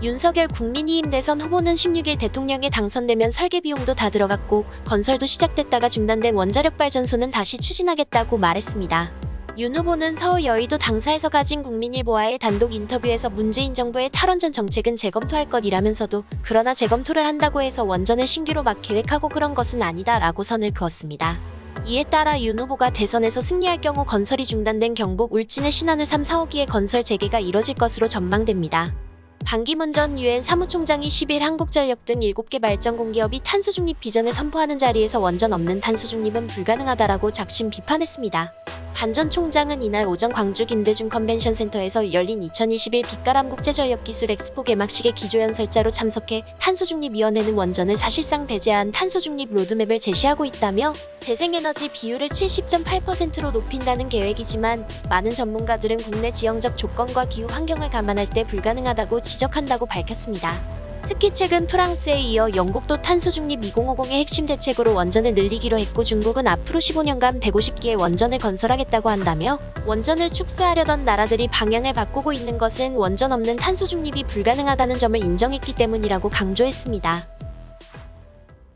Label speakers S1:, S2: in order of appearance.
S1: 윤석열 국민의힘 대선 후보는 16일 대통령에 당선되면 설계 비용도 다 들어갔고 건설도 시작됐다가 중단된 원자력 발전소는 다시 추진하겠다고 말했습니다. 윤 후보는 서울 여의도 당사에서 가진 국민일보와의 단독 인터뷰에서 문재인 정부의 탈원전 정책은 재검토할 것이라면서도 그러나 재검토를 한다고 해서 원전을 신규로 막 계획하고 그런 것은 아니다라고 선을 그었습니다. 이에 따라 윤 후보가 대선에서 승리할 경우 건설이 중단된 경북 울진의 신안을 3, 4호기의 건설 재개가 이뤄질 것으로 전망됩니다. 반기문 전 유엔 사무총장이 10일 한국전력 등 7개 발전 공기업이 탄소 중립 비전을 선포하는 자리에서 원전 없는 탄소 중립은 불가능하다라고 작심 비판했습니다. 반 전 총장은 이날 오전 광주 김대중 컨벤션 센터에서 열린 2021 빛가람 국제전력기술 엑스포 개막식에 기조연설자로 참석해 탄소중립위원회는 원전을 사실상 배제한 탄소중립 로드맵을 제시하고 있다며 재생에너지 비율을 70.8%로 높인다는 계획이지만 많은 전문가들은 국내 지형적 조건과 기후 환경을 감안할 때 불가능하다고 지적한다고 밝혔습니다. 특히 최근 프랑스에 이어 영국도 탄소 중립 2050의 핵심 대책으로 원전을 늘리기로 했고 중국은 앞으로 15년간 150개의 원전을 건설하겠다고 한다며 원전을 축소하려던 나라들이 방향을 바꾸고 있는 것은 원전 없는 탄소 중립이 불가능하다는 점을 인정했기 때문이라고 강조했습니다.